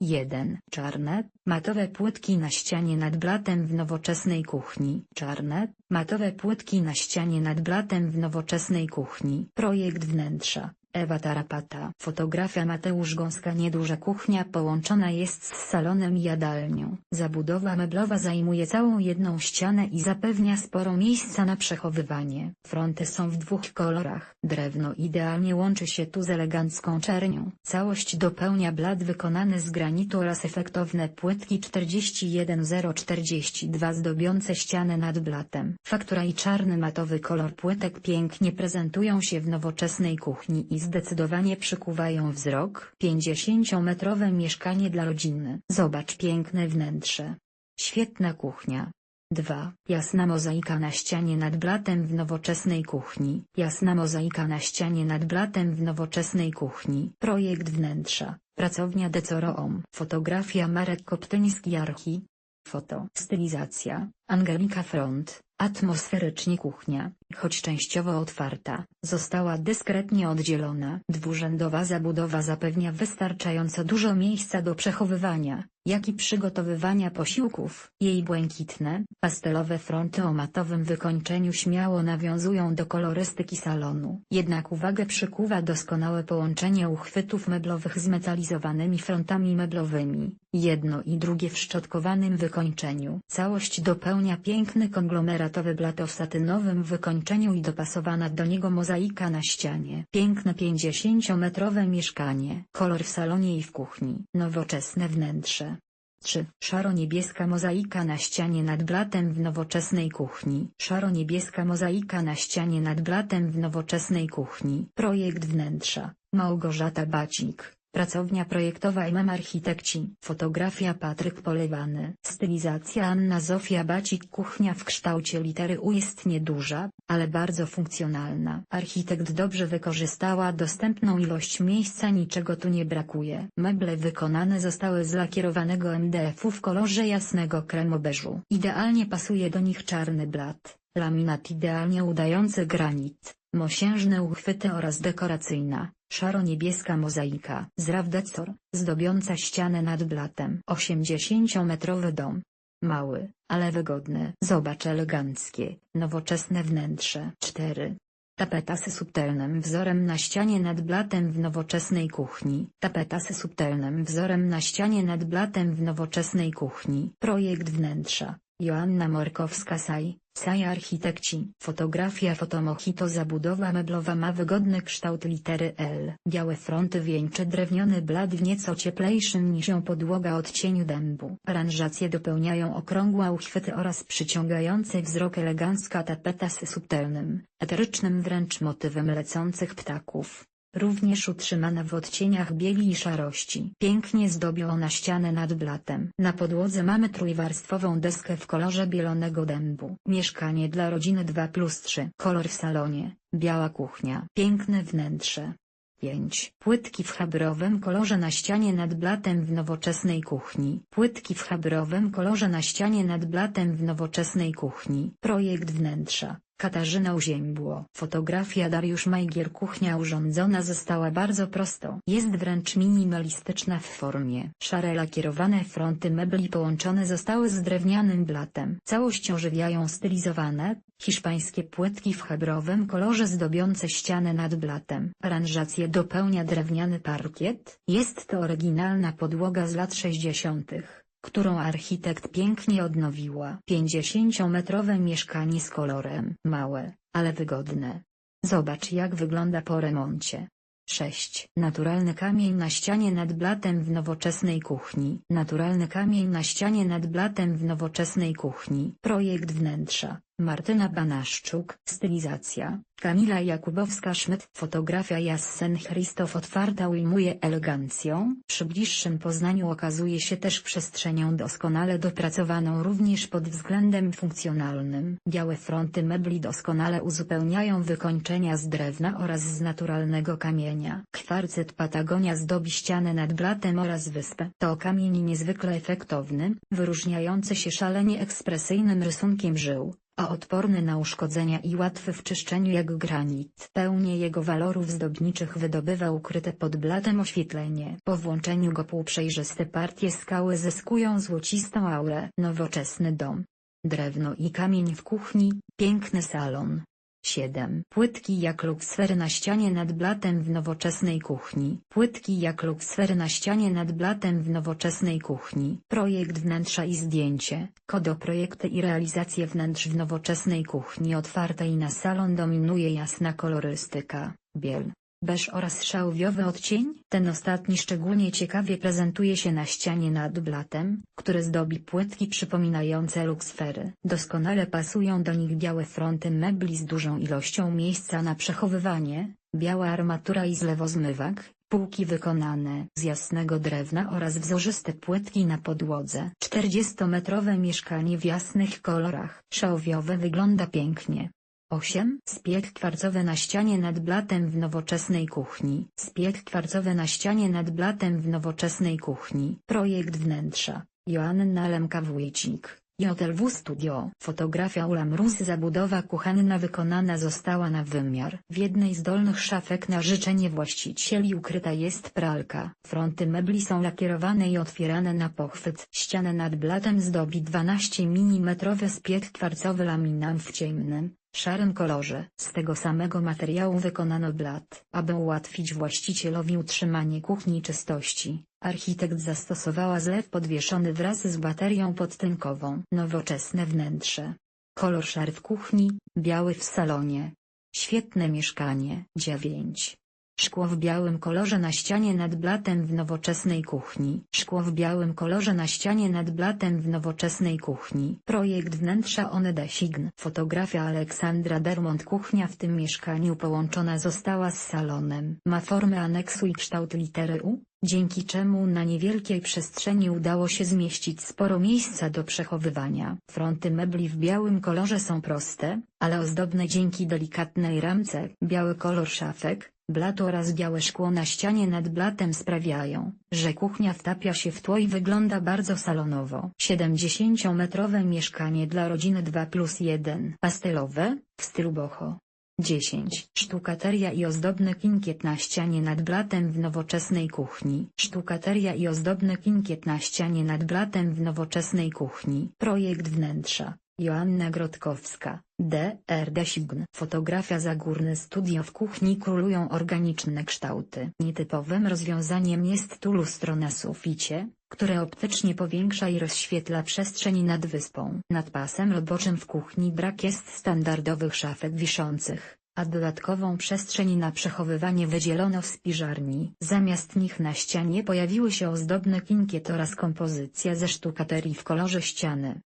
1. Czarne, matowe płytki na ścianie nad blatem w nowoczesnej kuchni. Czarne, matowe płytki na ścianie nad blatem w nowoczesnej kuchni. Projekt wnętrza. Ewa Tarapata. Fotografia Mateusz Gąska Nieduża kuchnia połączona jest z salonem i jadalnią. Zabudowa meblowa zajmuje całą jedną ścianę i zapewnia sporo miejsca na przechowywanie. Fronty są w dwóch kolorach. Drewno idealnie łączy się tu z elegancką czernią. Całość dopełnia blat wykonany z granitu oraz efektowne płytki 41042 zdobiące ścianę nad blatem. Faktura i czarny matowy kolor płytek pięknie prezentują się w nowoczesnej kuchni i zdecydowanie przykuwają wzrok. 50-metrowe mieszkanie dla rodziny. Zobacz piękne wnętrze. Świetna kuchnia. 2. Jasna mozaika na ścianie nad blatem w nowoczesnej kuchni. Jasna mozaika na ścianie nad blatem w nowoczesnej kuchni. Projekt wnętrza. Pracownia Decoroom. Fotografia Marek Koptyński Archi. Foto. Stylizacja. Angelika Front. Atmosferycznie kuchnia, choć częściowo otwarta, została dyskretnie oddzielona. Dwurzędowa zabudowa zapewnia wystarczająco dużo miejsca do przechowywania, jak i przygotowywania posiłków. Jej błękitne, pastelowe fronty o matowym wykończeniu śmiało nawiązują do kolorystyki salonu. Jednak uwagę przykuwa doskonałe połączenie uchwytów meblowych z metalizowanymi frontami meblowymi, jedno i drugie w szczotkowanym wykończeniu. Całość dopełnia piękny konglomeratowy blat o satynowym wykończeniu i dopasowana do niego mozaika na ścianie. Piękne 50-metrowe mieszkanie. Kolor w salonie i w kuchni. Nowoczesne wnętrze. 3. Szaro-niebieska mozaika na ścianie nad blatem w nowoczesnej kuchni. Szaro-niebieska mozaika na ścianie nad blatem w nowoczesnej kuchni. Projekt wnętrza. Małgorzata Bacik. Pracownia projektowa MM Architekci. Fotografia Patryk Polewany. Stylizacja Anna Zofia Bacik Kuchnia w kształcie litery U jest nieduża, ale bardzo funkcjonalna. Architekt dobrze wykorzystała dostępną ilość miejsca niczego tu nie brakuje. Meble wykonane zostały z lakierowanego MDF-u w kolorze jasnego kremobeżu. Idealnie pasuje do nich czarny blat, laminat idealnie udający granit, mosiężne uchwyty oraz dekoracyjna, szaro-niebieska mozaika. Z zdobiąca ścianę nad blatem. 80-metrowy dom. Mały, ale wygodny. Zobacz eleganckie, nowoczesne wnętrze. 4. Tapeta z subtelnym wzorem na ścianie nad blatem w nowoczesnej kuchni. Tapeta z subtelnym wzorem na ścianie nad blatem w nowoczesnej kuchni. Projekt wnętrza. Joanna Morkowska-Saj, Saj Architekci. Fotografia Fotomochito Zabudowa meblowa ma wygodny kształt litery L. Białe fronty wieńczy drewniany blat w nieco cieplejszym niż ją podłoga odcieniu dębu. Aranżacje dopełniają okrągłe uchwyty oraz przyciągający wzrok elegancka tapeta z subtelnym, eterycznym wręcz motywem lecących ptaków również utrzymana w odcieniach bieli i szarości. Pięknie zdobią ona ścianę nad blatem. Na podłodze mamy trójwarstwową deskę w kolorze bielonego dębu. Mieszkanie dla rodziny 2 plus 3. Kolor w salonie, biała kuchnia. Piękne wnętrze. 5. Płytki w chabrowym kolorze na ścianie nad blatem w nowoczesnej kuchni. Płytki w chabrowym kolorze na ścianie nad blatem w nowoczesnej kuchni. Projekt wnętrza. Katarzyna Uziębło. Fotografia Dariusz Majgier Kuchnia urządzona została bardzo prosto. Jest wręcz minimalistyczna w formie. Szare lakierowane fronty mebli połączone zostały z drewnianym blatem. Całość ożywiają stylizowane, hiszpańskie płytki w hebrowym kolorze zdobiące ścianę nad blatem. Aranżację dopełnia drewniany parkiet. Jest to oryginalna podłoga z lat 60 którą architekt pięknie odnowiła. 50-metrowe mieszkanie z kolorem. Małe, ale wygodne. Zobacz jak wygląda po remoncie. 6. Naturalny kamień na ścianie nad blatem w nowoczesnej kuchni. Naturalny kamień na ścianie nad blatem w nowoczesnej kuchni. Projekt wnętrza. Martyna Banaszczuk. Stylizacja. Kamila Jakubowska-Szmyt. Fotografia Jassen Christoph otwarta ujmuje elegancją. Przy bliższym poznaniu okazuje się też przestrzenią doskonale dopracowaną również pod względem funkcjonalnym. Białe fronty mebli doskonale uzupełniają wykończenia z drewna oraz z naturalnego kamienia. Kwarcyt Patagonia zdobi ścianę nad blatem oraz wyspę. To kamień niezwykle efektowny, wyróżniający się szalenie ekspresyjnym rysunkiem żył a odporny na uszkodzenia i łatwy w czyszczeniu jak granit. Pełnię jego walorów zdobniczych wydobywa ukryte pod blatem oświetlenie. Po włączeniu go półprzejrzyste partie skały zyskują złocistą aurę. Nowoczesny dom. Drewno i kamień w kuchni, piękny salon. 7. Płytki jak luksfery na ścianie nad blatem w nowoczesnej kuchni. Płytki jak luksfery na ścianie nad blatem w nowoczesnej kuchni. Projekt wnętrza i zdjęcie. Kodo projekty i realizację wnętrz w nowoczesnej kuchni otwartej na salon dominuje jasna kolorystyka, biel, beż oraz szałwiowy odcień. Ten ostatni szczególnie ciekawie prezentuje się na ścianie nad blatem, który zdobi płytki przypominające luksfery. Doskonale pasują do nich białe fronty mebli z dużą ilością miejsca na przechowywanie, biała armatura i zlewozmywak, półki wykonane z jasnego drewna oraz wzorzyste płytki na podłodze. 40-metrowe mieszkanie w jasnych kolorach. Szałwiowe wygląda pięknie. 8. Spiek kwarcowy na ścianie nad blatem w nowoczesnej kuchni. Spiek kwarcowy na ścianie nad blatem w nowoczesnej kuchni. Projekt wnętrza. Joanna Lemka-Wójcik. JLW Studio. Fotografia Ula Mróz Zabudowa kuchenna wykonana została na wymiar. W jednej z dolnych szafek na życzenie właścicieli ukryta jest pralka. Fronty mebli są lakierowane i otwierane na pochwyt. Ścianę nad blatem zdobi 12 mm spiek kwarcowy laminat w ciemnym, szarym kolorze. Z tego samego materiału wykonano blat. Aby ułatwić właścicielowi utrzymanie kuchni czystości, architekt zastosowała zlew podwieszony wraz z baterią podtynkową. Nowoczesne wnętrze. Kolor szary w kuchni, biały w salonie. Świetne mieszkanie. 9. Szkło w białym kolorze na ścianie nad blatem w nowoczesnej kuchni. Szkło w białym kolorze na ścianie nad blatem w nowoczesnej kuchni. Projekt wnętrza Oneda Sign. Fotografia Aleksandra Dermont Kuchnia w tym mieszkaniu połączona została z salonem. Ma formę aneksu i kształt litery U, dzięki czemu na niewielkiej przestrzeni udało się zmieścić sporo miejsca do przechowywania. Fronty mebli w białym kolorze są proste, ale ozdobne dzięki delikatnej ramce. Biały kolor szafek, blat oraz białe szkło na ścianie nad blatem sprawiają, że kuchnia wtapia się w tło i wygląda bardzo salonowo. 70-metrowe mieszkanie dla rodziny 2 plus 1. Pastelowe, w stylu boho. 10. Sztukateria i ozdobny kinkiet na ścianie nad blatem w nowoczesnej kuchni. Sztukateria i ozdobny kinkiet na ścianie nad blatem w nowoczesnej kuchni. Projekt wnętrza. Joanna Grotkowska, D.R.D. Sign. Fotografia Zagórne Studio w kuchni królują organiczne kształty. Nietypowym rozwiązaniem jest tu lustro na suficie, które optycznie powiększa i rozświetla przestrzeń nad wyspą. Nad pasem roboczym w kuchni brak jest standardowych szafek wiszących, a dodatkową przestrzeń na przechowywanie wydzielono w spiżarni. Zamiast nich na ścianie pojawiły się ozdobne kinkiet oraz kompozycja ze sztukaterii w kolorze ściany.